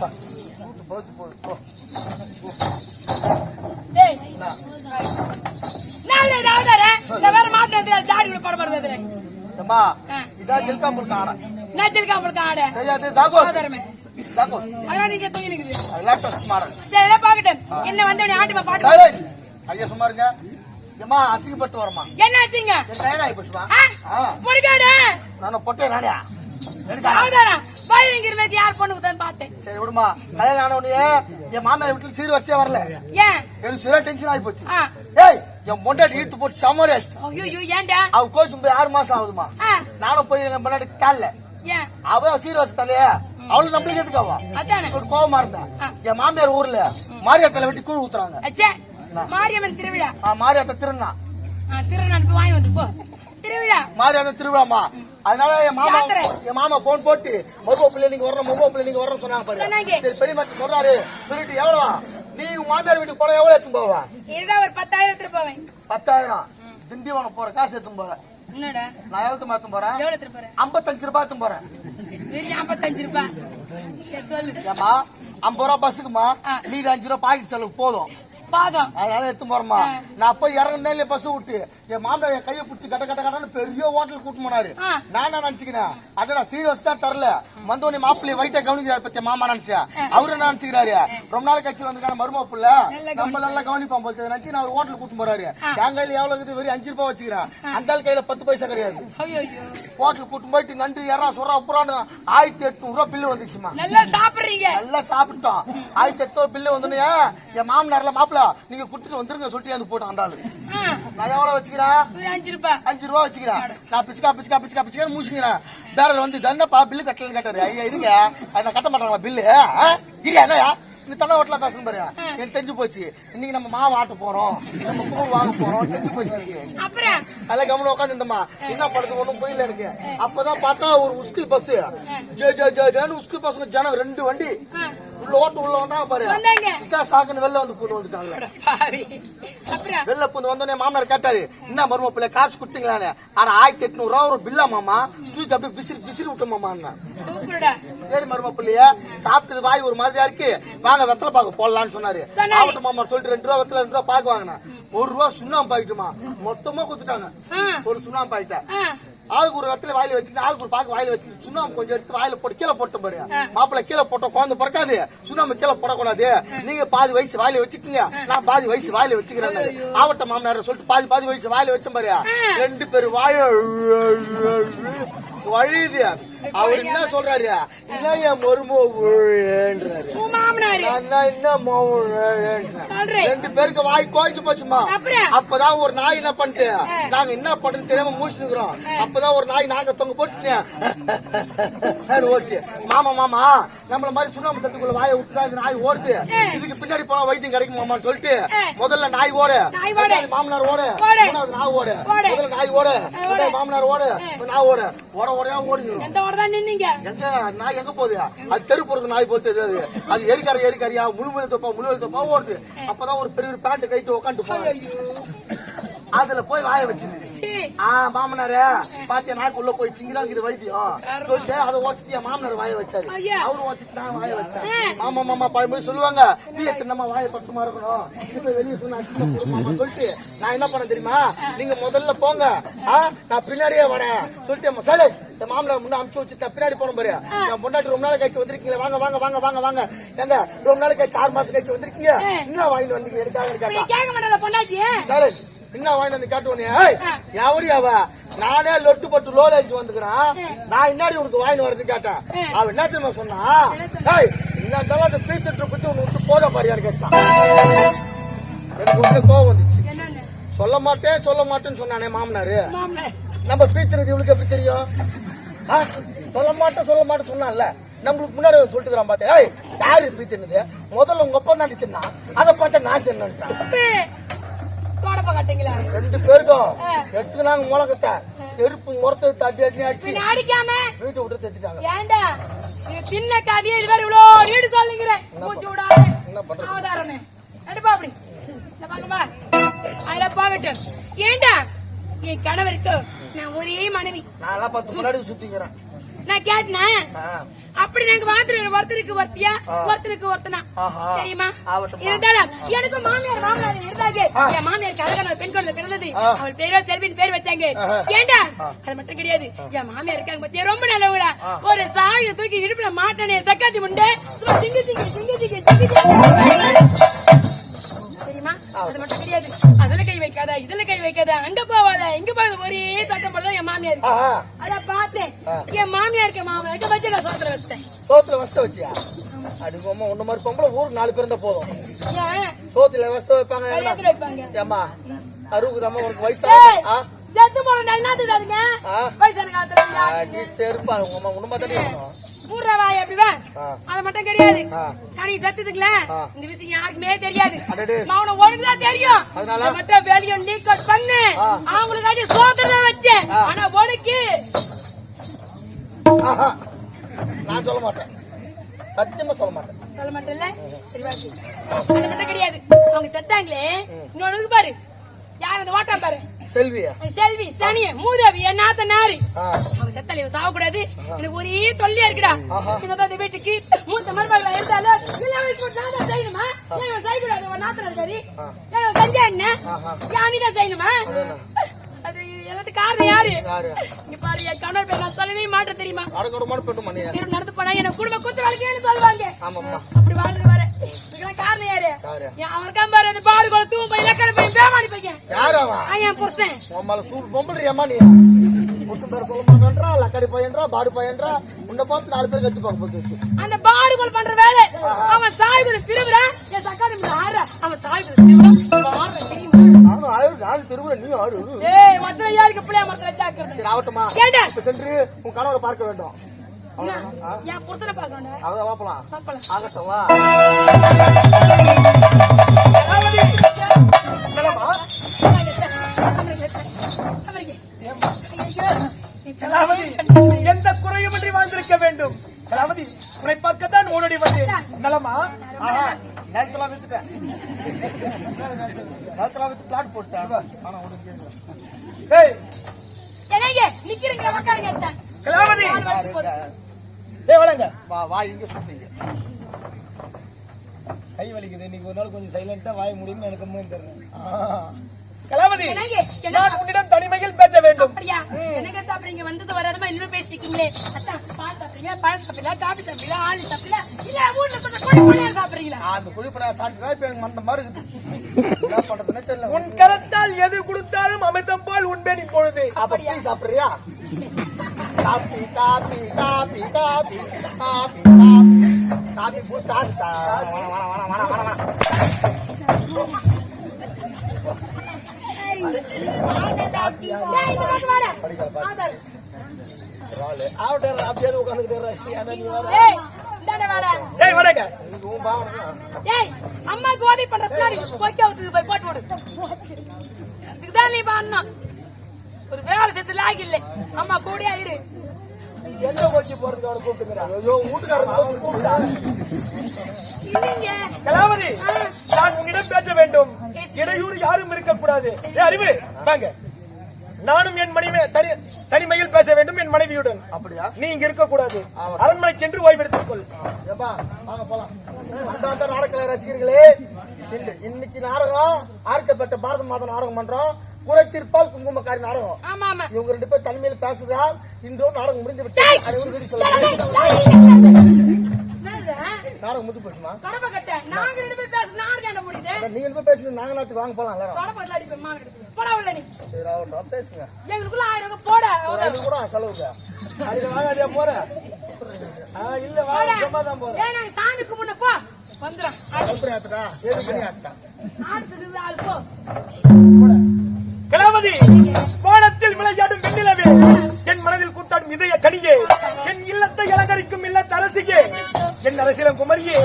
போது போது போ என்ன? வந்தவனே ஆட்டுமா பாட்டு ஐயா சும்மா இருங்க ஏம்மா அசிங்கப்பட்டு வரமா என்ன ஆச்சுங்க? என் டயர் ஆகி போச்சுமா? முடிக்காடு நான் பொட்டே நானே. மாதிரி யார் பொண்ணுக்கு தான் பார்த்தேன். சரி விடுமா. கல்யாணம் ஆன உடனே என் மாமியார் வீட்டுல சீர் வரிசையா வரல. ஏன்? எனக்கு சில டென்ஷன் ஆகி போச்சு. ஏய் என் இழுத்து போட்டு அடிச்சிட்டான் ஐயோ ஏன்டா? அவ கோச்சு போய் ஆறு மாசம் ஆகுதுமா நானும் போய் என் பொண்டாட்டி காலில் அவ சீர் வசத்தாலே அவளும் நம்மளுக்கு ஒரு கோவமா இருந்தா. என் மாமியார் ஊர்ல மாரியாத்தால வெட்டி கூழ் ஊத்துறாங்க. மாரியம்மன் திருவிழா. மாரியாத்தா திருநா போய் வாங்கி வந்து போ. திருவிழா. மாரியாத்தா திருவிழாமா அதனால என் மாமா. என் மாமா போன் போட்டு மொபோ பிள்ளை நீங்க வரணும் மொபோ பிள்ளை நீங்க வரணும் சொன்னாங்க பாரு. சொன்னாங்க. சரி பெரியம்மா சொல்றாரு. சொல்லிட்டு எவ்வளவு? நீ மாமியார் வீட்டுக்கு போன எவ்வளவு எடுத்து போவா? இதுதான் ஒரு பத்தாயிரத்துல போவேன். பத்தாயிரம். திண்டிவனம் போற காசு எடுத்து போறேன் என்னடா? நான் எவ்வளவு மாத்தும் போறேன்? எவ்வளவு எடுத்துட்டு போறேன்? ஐம்பத்தஞ்சு ரூபாய் எடுத்து போறேன். ஐம்பத்தஞ்சு ரூபாய். சொல்லு. ஐம்பது ரூபா பஸ்ஸுக்குமா. மீதி அஞ்சு ரூபா பாக்கெட் செலவு போதும். பாதம். அதனால எடுத்து போறோமா. நான் போய் இறங்கினே பஸ் விட்டு என் மாமனார் என் கையை பிடிச்சி கட்ட கட்ட கட்டன்னு பெரிய ஹோட்டல் கூட்டு போனாரு. நான் நினைச்சுக்கிறேன் அடடா சீரியஸ் தான் தரல. வந்தோடனே மாப்பிள்ளை வைட்ட கவனிக்கிறாரு பத்திய மாமா நினைச்சேன் அவரு என்ன நினைச்சுக்கிறாரு? ரொம்ப நாள் கட்சி வந்திருக்கான மரும புள்ள நம்ம நல்லா கவனிப்பான் போச்சு நினைச்சு நான் ஒரு ஹோட்டல் கூட்டு போறாரு. என் கையில எவ்வளவு இருக்குது? வெறும் அஞ்சு ரூபாய் வச்சுக்கிறேன். அந்த ஆள் கையில பத்து பைசா கிடையாது. ஹோட்டல் கூட்டு போயிட்டு நண்டு யாரா சொல்றா? புறான்னு ஆயிரத்தி எட்நூறு ரூபாய் பில்லு வந்துச்சுமா நல்லா சாப்பிடுறீங்க. நல்லா சாப்பிட்டோம் ஆயிரத்தி எட்டு பில்லு வந்தோடனே என் மாமனார்ல மாப்பிள நீங்க குடுத்துட்டு வந்துருங்க சொல்லிட்டு வந்து போட்டான் அந்த ஆளு ஆ, நான் எவ்வளவு வச்சுக்கிறேன்? அஞ்சு ரூபாய் அஞ்சு ரூபா வச்சுக்கிறேன். நான் பிச்சுக்கா பிச்சுக்கா பிச்சுக்கா பிச்சுக்கா மூச்சுக்கிறேன் பேரர் வந்து தன்னப்பா பில்லு கட்டலன்னு கேட்டாரு. ஐயா இருங்க. அது நான் கட்ட மாட்டாங்களா பில்லு இல்லையா என்னயா இந்த தண்ணை ஓட்டல பேசணும் பாரு. எனக்கு தெரிஞ்சு போச்சு. இன்னைக்கு நம்ம மாவு ஆட்ட போறோம். நம்ம கூழ் வாங்க போறோம். தெரிஞ்சு போச்சு அதெல்லாம் கவனம் உட்காந்து இருந்தம்மா என்ன படுத்து ஒண்ணும் புரியல எனக்கு. அப்பதான் பார்த்தா ஒரு school bus J J J ஜேன்னு உஸ்கில் பசங்க ஜனம் ரெண்டு வண்டி. ஓட்டு உள்ள வந்தா பாரு சாக்குன்னு வெளில வந்து பூந்து வந்துட்டாங்க. வெளில பூந்து வந்தோடனே மாமனார் கேட்டாரு என்ன மரும பிள்ளை காசு கொடுத்தீங்களான்னு? ஆனா ஆயிரத்தி எட்நூறு ரூபா ஒரு பில்லா மாமா. தூக்கி அப்படியே விசிறி விசிறி விட்ட மாமா சரி மரும பிள்ளைய சாப்பிட்டது வாய் ஒரு மாதிரியா இருக்கு. வாங்க வெத்தலை பாக்க போடலாம்னு சொன்னாரு. ஆவட்டும் மாமா சொல்லிட்டு ரெண்டு ரூபா வெத்தலை ரெண்டு ரூபா பாக்க வாங்கினேன். ஒரு ரூபா சுண்ணாம்பு பாக்கிட்டுமா மொத்தமா கொடுத்துட்டாங்க. ஒரு சுண்ணாம்பு பாக்கிட்ட ஆ, ஆளுக்கு ஒரு வெத்தலை வாயில வச்சுட்டு ஆளுக்கு ஒரு பாக்கு வாயில வச்சுட்டு சுண்ணாம்பு கொஞ்சம் எடுத்து வாயில போட்டு கீழே போட்டு பாரு. மாப்பிள்ளை கீழே போட்ட குழந்தை பிறக்காது. சுண்ணாம்பு கீழே போடக்கூடாது. நீங்க பாதி வயசு வாயில வச்சுக்கோங்க. நான் பாதி வயசு வாயில வச்சுக்கிறேன் ஆவட்ட மாமனார் சொல்லிட்டு பாதி பாதி வயசு வாயில வச்சேன் பாரு. ரெண்டு பேரும் வாயில வழியுது அவர் என்ன சொல்றாரு? என்ன என் மருமன்றாரு என்ன ரெண்டு பேருக்கு வாய் கோய்ச்சு போச்சுமா? அப்பதான் ஒரு நாய் என்ன பண்ணிட்டு நாங்க என்ன பண்றோம்னு தெரியாம மூச்சு நிக்கிறோம் அப்பதான் ஒரு நாய் நாங்க தொங்க போட்டு ஓடிச்சு. மாமா மாமா நம்மள மாதிரி சுண்ணாம்பு சட்டுக்குள்ள வாயை விட்டுதான் இந்த நாய் ஓடுது. இதுக்கு பின்னாடி போனா வைத்தியம் கிடைக்கும் மாமான்னு சொல்லிட்டு முதல்ல நாய் ஓட. நாய் மாமனார் ஓட. நாய் ஓட. முதல்ல நாய் ஓட. மாமனார் ஓட. நான் ஓட. ஓட ஓடையா ஓடிக்கிறோம் ஓட தான் நின்னீங்க? எங்க நாய் எங்க போகுது? அது தெரு பொறுக்கு நாய் போகுது தெரியாது. அது எரிக்கார எரிக்காரியா முழுமொழி தப்பா முழுவலி தப்பா ஓடுது. அப்பதான் ஒரு பெரிய பேண்ட் கைட்டு உட்காந்து போவாங்க அதுல போய் வாய வச்சிருந்தது சீ ஆ மாமனாரே பாத்தியா நாக்கு உள்ள போய் சிங்கிறாங்க இது வைத்தியம். சொல்லிட்டு அதை வச்சுட்டு என் மாமனார் வாய வச்சாரு. அவரு வச்சுட்டு நான் வாய வச்சேன். மாமா மாமா பழமொழி சொல்லுவாங்க நீ நம்ம வாய பச்சமா இருக்கணும்? இப்ப வெளியே சொன்னா சொல்லிட்டு நான் என்ன பண்ண தெரியுமா? நீங்க முதல்ல போங்க. நான் பின்னாடியே வரேன். சொல்லிட்டு சரி என் மாமனார் முன்ன அமுச்சு வச்சு நான் பின்னாடி போன பாரு. என் பொண்டாட்டி ரொம்ப நாள் கழிச்சு வந்திருக்கீங்க வாங்க வாங்க வாங்க வாங்க வாங்க. எங்க ரொம்ப நாள் கழிச்சு ஆறு மாசம் கழிச்சு வந்திருக்கீங்க? இன்னும் வாங்கிட்டு வந்தீங்க? எடுக்காக பொண்டாட்டி சரி என்ன வாங்கிட்டு வந்து காட்டுவனே எவடி அவ? நானே லொட்டு பட்டு லோல அடிச்சு வந்துக்கிறேன். நான் இன்னாடி உனக்கு வாங்கிட்டு வரது கேட்டேன். அவ என்ன தெரியுமா சொன்னா ஏய் இந்த தவிர பீத்துட்டு பத்தி உனக்கு விட்டு போத பாரியான்னு கேட்டான். எனக்கு உடனே கோவம் வந்துச்சு. சொல்ல மாட்டேன் சொல்ல மாட்டேன்னு சொன்னானே மாமனாரு. நம்ம பீத்துறது இவளுக்கு எப்படி தெரியும்? சொல்ல மாட்டேன் சொல்ல மாட்டேன் சொன்னான்ல. நம்மளுக்கு முன்னாடி சொல்லிட்டு பார்த்தேன் யாரு பீத்துனது? முதல்ல உங்க அப்பா நாட்டி தின்னா அதை பார்த்தா நான் தின்னான்ட்டான் தோடப்ப கட்டிங்களா. ரெண்டு பேருக்கும் எடுத்துனாங்க செருப்பு முறத்தை தட்டி அடிச்சு அடிக்காம. வீட்டை விட்டு தட்டிட்டாங்க ஏண்டா? நீ தின்ன கதையை இது வரை இவ்வளோ நீடு சொல்லுங்கிற. மூச்சு விடாத. என்ன பண்றது? அவதாரமே. எடுப்பா அப்படி. இந்த பக்கமா அதுல போகட்டும். ஏண்டா? என் கணவருக்கு நான் ஒரே மனைவி. நான் எல்லாம் பத்து முன்னாடி சுத்திக்கிறேன். நான் கேட்டேன். அப்படி நாங்க வாத்துறோம் ஒருத்தருக்கு ஒருத்தியா. ஒருத்தருக்கு ஒருத்தனா. தெரியுமா. இருந்தாலும் எனக்கு மாமியார் மாமனார் இருந்தாங்க என் மாமியாருக்கு அழகான ஒரு பெண் குழந்தை பிறந்தது. அவள் பேரோ செல்வின் பேர் வச்சாங்க. ஏண்டா. அது மட்டும் கிடையாது என் மாமியார் இருக்காங்க பத்தியா ரொம்ப நல்லவங்களா. ஒரு சாவியை தூக்கி இடுப்புல மாட்டானே சக்காத்தி முண்டே திங்கு திங்கு திங்கு திங்கு. தெரியுமா அது மட்டும் கிடையாது. அதுல கை வைக்காத இதுல கை வைக்காத அங்க போவாத இங்க போகாத ஒரே தட்டம் போல என் மாமியார். அத பார்த்தேன். என் மாமியாருக்கு மாமியாருக்கு வச்சு நான் சோத்துல வசத்த வச்சியா? அடிக்கோமா உன்ன மாதிரி பொம்பளை ஊருக்கு நாலு பேர் இருந்தா போதும். சோத்துல வசத்த வைப்பாங்க ஏமா அறுபது உனக்கு வயசு? செத்து போன? வயசான காலத்துல செருப்பா உங்க உண்மை தானே அப்படிவா ஆ. அது மட்டும் கிடையாது. சனி சத்துதுக்குல. இந்த விஷயம் யாருக்குமே தெரியாது. அவனை ஒழுங்குதான் தெரியும்? மட்டும் வேலையும் லீக் அவுட் பண்ணு. அவங்களுக்காண்டி சோதனை வச்சேன். ஆனா ஒடுக்கு. ஆஹா. நான் சொல்ல மாட்டேன். சத்தியமா சொல்ல மாட்டேன். சொல்ல மாட்டேன்ல சரி. அது மட்டும் கிடையாது. அவங்க செத்தாங்களே. இன்னொன்னு பாரு. யார் அந்த ஓட்டம் பாரு? செல்வியா? செல்வி சனிய மூதேவி என் நாத்த நாரு ஆ. அவங்க செத்தால இவன் சாவக்கூடாது எனக்கு ஒரே தொல்லையா இருக்குடா. இந்த வீட்டுக்கு மூத்த மருமகளை இருந்தாலும் செய்யணுமா? இவன் செய்யக்கூடாது? செஞ்சா என்ன? அனிதா செய்யணுமா. அது எல்லாத்துக்கும் காரணம் யாரு? இங்க பாரு என் கணவர் பேர் நான் சொல்லவே மாட்டேன் தெரியுமா? அடக்கடமான போட்டு மணியா? இவரு நடந்து போனா என்ன குடும்ப குத்து வேலைக்கு சொல்லுவாங்க. ஆமாம்மா அப்படி வாழ்ந்து வர. இதுக்கெல்லாம் காரணம் யாரு? அவன் இருக்கான் பாரு அந்த பாடு புருஷன் உன் மேல சூடு பொம்பளையாமா நீ? புருஷன் பேர சொல்ல மாட்டேன்றா லக்காடி பையன்றா பாடு பையன்றா உன்னை பார்த்து நாலு பேர் கத்துப்பாங்க போட்டு அந்த பாடுகோல் பண்ற வேலை. அவன் சாய்குல திருவுறான் என் தக்காளி மேல ஆடுற. அவன் ஆடுற தெரியுமா? நானும் ஆடு நாலு தெருவுல நீ ஆடு. ஏய் மத்தல யாருக்கு பிள்ளைய மத்தல சாக்குறது சரி ஆகட்டுமா ஏண்டா? இப்ப சென்று உன் கணவரை பார்க்க வேண்டும்? என் புருஷனை பார்க்கணும். அவதான் வாப்பலாம். பாப்பலாம் ஆகட்டும் வா? கலாவதி எந்த குறையுமின்றி வாழ்ந்திருக்க வேண்டும். கலாவதி உன்னை பார்க்கத்தான் ஓடடி வந்தேன். நலமா? ஆஹா, வித்துட்டேன். வித்து பிளாட் போட்டேன் ஆனா உனக்கு கேட்கல. ஏய் என்னங்க? நிக்கிறீங்க உட்காருங்க. கலாவதி. ஏய் வளங்க. வா வா இங்க சுத்தீங்க. கை வலிக்குது. இன்னைக்கு ஒரு நாள் கொஞ்சம் சைலண்டா வாய முடியும்னு எனக்கு மூணு தரணும் கலாவதி நான் உன்னிடம் தனிமையில் பேச வேண்டும். அப்படியா? சாப்பிடுறீங்க? வந்தது வர இடமா இன்னும் அத்தான் பால் சாப்பிடுறீங்க பழம் சாப்பிடல காபி சாப்பிடல ஆளு சாப்பிடல இல்ல ஊர்ல கொஞ்சம் குழி குழியா சாப்பிடுறீங்களா? நான் அந்த குழிப்பட சாப்பிட்டு இப்ப எனக்கு மந்த மாதிரி இருக்குது. என்ன பண்றதுன்னு தெரியல. உன் கரத்தால் எது கொடுத்தாலும் அமிர்தம் போல் உண்பேன் இப்பொழுது. அப்ப டீ சாப்பிடுறியா? Coffee coffee coffee coffee coffee coffee. Coffee boost ஆகுது சார். வேணாம் வேணாம் வேணாம் வேணாம் வேணாம் ஏய், இந்த பக்கம் வாடா. படிக்காத பாரு. ஆதார். ஆளு. ஆவட்டர் அப்படியே உட்காந்துக்கிட்டே ரஷ்டி ஆனா நீ வர ஏய், இந்தாண்ட வாடா. ஏய் வணக்க இன்னைக்கு உன் பாவனை தான். ஏய், அம்மாக்கு உதவி பண்ற பின்னாடி கொக்கை ஊத்துது போய் போட்டு விடு. இதுதான் நீ பண்ணணும். ஒரு வேலை செத்து லாகி இல்ல அம்மா கூடியா இரு எந்த கோச்சி போறதுக்கு அவனை கூப்பிட்டுக்கிறா ஐயோ வீட்டுக்காரர் போய் கூப்பிட்டா. கலாவதி நான் உன்னிடம் பேச வேண்டும் இடையூறு யாரும் இருக்கக்கூடாது ஏ அறிவு வாங்க நானும் என் மனைவி தனி தனிமையில் பேச வேண்டும் என் மனைவியுடன் அப்படியா நீ இங்க இருக்க கூடாது. அரண்மனை சென்று ஓய்வெடுத்துக் கொள் நாடக ரசிகர்களே இன்னைக்கு நாடகம் ஆர்க்கப்பட்ட பாரத மாதா நாடகம் பண்றோம் குறைத்திருப்பால் குங்குமக்காரி நாடகம் இவங்க ரெண்டு பேர் தனிமையில் பேசுறதால் இன்றோடு நாடகம் முடிந்து விட்டது அதை? நாடகம் முடிஞ்சு போச்சுமா நீங்க போய் பேசுங்க. நீ போட அது கூட செலவுங்க விளையாடும் வெண்ணிலவே. என் மனதில் கூத்தாடும் இதய கடியே என் இல்லத்தை அலங்கரிக்கும் இல்லத்த அரசியே என் அரசியலம் குமரியே.